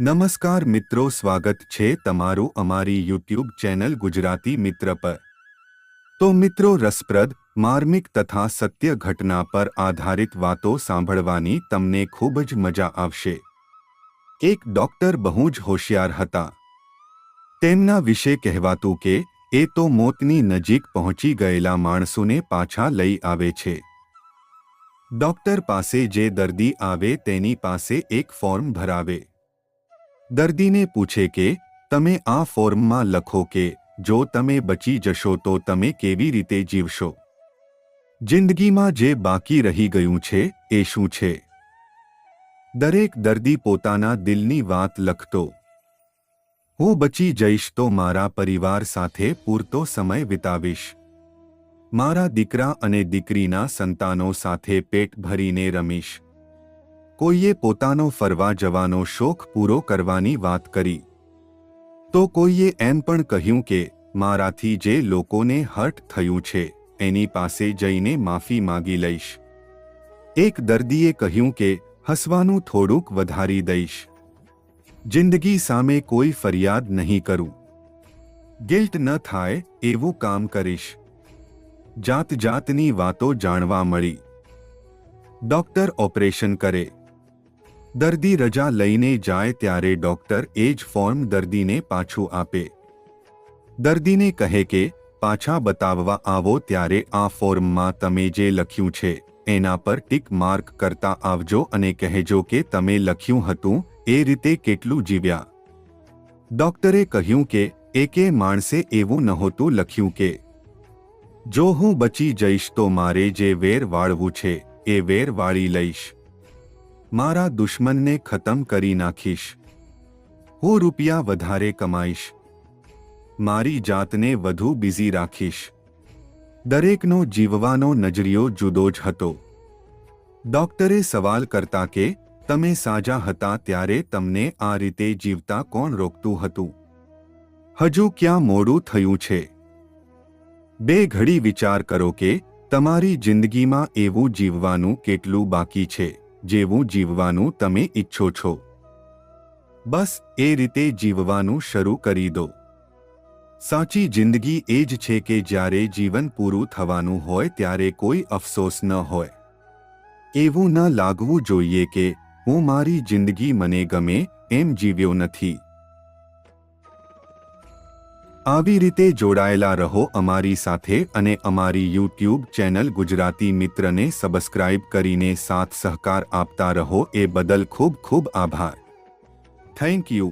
નમસ્કાર મિત્રો, સ્વાગત છે તમારું અમારી યુટ્યુબ ચેનલ ગુજરાતી મિત્ર પર. તો મિત્રો, રસપ્રદ, માર્મિક તથા સત્ય ઘટના પર આધારિત વાતો સાંભળવાની તમને ખૂબ જ મજા આવશે. એક ડોક્ટર બહુ જ હોશિયાર હતા. તેમના વિશે કહેવાતું કે, એ તો મોતની નજીક પહોંચી ગયેલા માણસોને પાછા લઈ આવે છે. ડોક્ટર પાસે જે દર્દી આવે તેની પાસે એક ફોર્મ ભરાવે. દર્દીને પૂછે કે, તમે આ ફોર્મમાં લખો કે, જો તમે બચી જશો તો તમે કેવી રીતે જીવશો? જિંદગીમાં જે બાકી રહી ગયું છે, એ શું છે? દરેક દર્દી પોતાના દિલની વાત લખતો, હું બચી જઈશ તો મારા પરિવાર સાથે પૂરતો સમય વિતાવીશ. મારા દીકરા અને દીકરીના સંતાનો સાથે પેટ ભરીને રમીશ. કોઈએ પોતાનો ફરવા જવાનો શોખ પૂરો કરવાની વાત કરી. તો કોઈએ એમ પણ કહ્યું કે, મારાથી જે લોકોને હર્ટ થયું છે, એની પાસે જઈને માફી માગી લઈશ. એક દર્દીએ કહ્યું કે, હસવાનું થોડુંક વધારી દઈશ. જિંદગી સામે કોઈ ફરિયાદ નહીં કરું. ગિલ્ટ ન થાય એવું કામ કરીશ. જાત જાતની વાતો જાણવા મળી. ડોક્ટર ઓપરેશન કરે. દર્દી રજા લઈને જાય ત્યારે ડોક્ટર એ જ ફોર્મ દર્દીને પાછું આપે. દર્દીને કહે કે, પાછા બતાવવા આવો ત્યારે આ ફોર્મમાં તમે જે લખ્યું છે, એના પર ટીક માર્ક કરતા આવજો અને કહેજો કે તમે લખ્યું હતું, એ રીતે કેટલું જીવ્યા. ડોક્ટરે કહ્યું કે, એકે માણસે એવું નહોતું લખ્યું કે, જો હું બચી જઈશ તો મારે જે વેર વાળવું છે, એ વેર વાળી લઈશ. મારા દુશ્મનને ખતમ કરી નાખીશ. હું રૂપિયા વધારે કમાઈશ. મારી જાતને વધુ બિઝી રાખીશ. દરેકનો જીવવાનો નજરિયો જુદો જ હતો. ડોક્ટરે સવાલ કરતા કે, તમે સાજા હતા ત્યારે તમને આ રીતે જીવતા કોણ રોકતું હતું? હજુ ક્યાં મોડું થયું છે? બે ઘડી વિચાર કરો કે, તમારી જિંદગીમાં એવું જીવવાનું કેટલું બાકી છે. જેવું જીવવાનું તમે ઈચ્છો છો. બસ એ રીતે જીવવાનું શરૂ કરી દો. સાચી જિંદગી એ જ છે કે જ્યારે જીવન પૂરું થવાનું હોય ત્યારે કોઈ અફસોસ ન હોય. એવું ન લાગવું જોઈએ કે હું મારી જિંદગી મને ગમે એમ જીવ્યો નથી. આવી રીતે જોડાયેલા રહો અમારી સાથે અને અમારી યુટ્યુબ ચેનલ ગુજરાતી મિત્રને સબસ્ક્રાઇબ કરીને સાથ સહકાર આપતા રહો. એ બદલ ખૂબ ખૂબ આભાર. Thank you